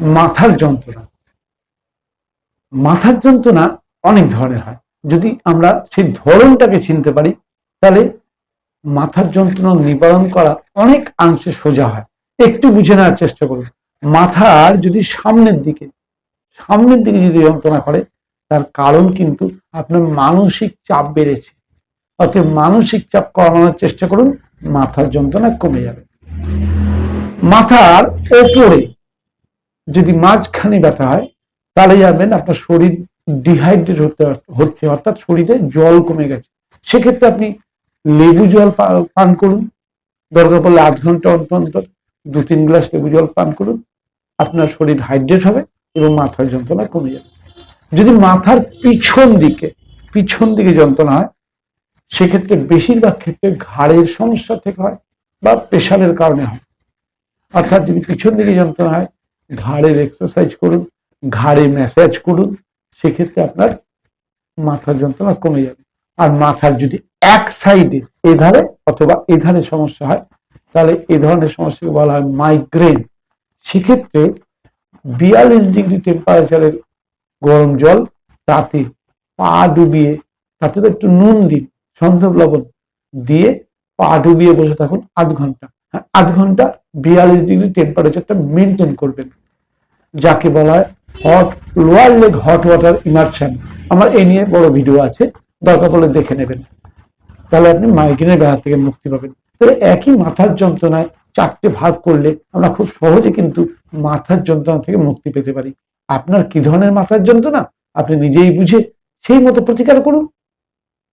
মাথার যন্ত্রণা। মাথার যন্ত্রণা অনেক ধরনের হয়। যদি আমরা সেই ধরনটাকে চিনতে পারি, তাহলে মাথার যন্ত্রণা নিবারণ করা অনেক অংশে সোজা হয়। একটু বুঝে নেওয়ার চেষ্টা করুন। মাথার যদি সামনের দিকে সামনের দিকে যদি যন্ত্রণা করে, তার কারণ কিন্তু আপনার মানসিক চাপ বেড়েছে। অতএব মানসিক চাপ কমানোর চেষ্টা করুন, মাথার যন্ত্রণা কমে যাবে। মাথার ওপরে যদি মাঝখানে ব্যথা হয়, তাহলে যাবেন আপনার শরীর ডিহাইড্রেট হতে হচ্ছে, অর্থাৎ শরীরে জল কমে গেছে। সেক্ষেত্রে আপনি লেবু জল পান করুন। দরকার পড়লে আধ ঘণ্টা অন্তর অন্তর দু তিন গ্লাস লেবু জল পান করুন। আপনার শরীর হাইড্রেট হবে এবং মাথার যন্ত্রণা কমে যাবে। যদি মাথার পিছন দিকে পিছন দিকে যন্ত্রণা হয়, সেক্ষেত্রে বেশিরভাগ ক্ষেত্রে ঘাড়ের সমস্যা থেকে হয় বা প্রেশারের কারণে হয়। অর্থাৎ যদি পিছন দিকে যন্ত্রণা হয় ঘাড়ের এক্সারসাইজ করুন, ঘাড়ে ম্যাসাজ করুন, সেক্ষেত্রে আপনার মাথার যন্ত্রণা কমে যাবে। আর মাথার যদি এক সাইডে এধারে অথবা এধারে সমস্যা হয়, তাহলে এ ধরনের সমস্যাকে বলা হয় মাইগ্রেন সেক্ষেত্রে বিয়াল্লিশ ডিগ্রি টেম্পারেচারের গরম জল তাতে পা ডুবিয়ে, তাতে তো একটু নুন দিন সন্ধব লবণ দিয়ে পা ডুবিয়ে বসে থাকুন আধ ঘণ্টা। আধ ঘণ্টা বিয়াল্লিশ ডিগ্রি টেম্পারেচারটা মেনটেন করবেন। যাকে বলা হয় hot lower leg hot water immersion আমার এ নিয়ে বড় ভিডিও আছে, দরকার পড়লে দেখে নেবেন। তাহলে আপনি মাইগ্রেনের ব্যথা থেকে মুক্তি পাবেন। তাহলে একই মাথার যন্ত্রণায় চারটে ভাগ করলে আমরা খুব সহজে কিন্তু মাথার যন্ত্রণা থেকে মুক্তি পেতে পারি। আপনার কি ধরনের মাথার যন্ত্রণা? আপনি নিজেই বুঝে সেই মতো প্রতিকার করুন।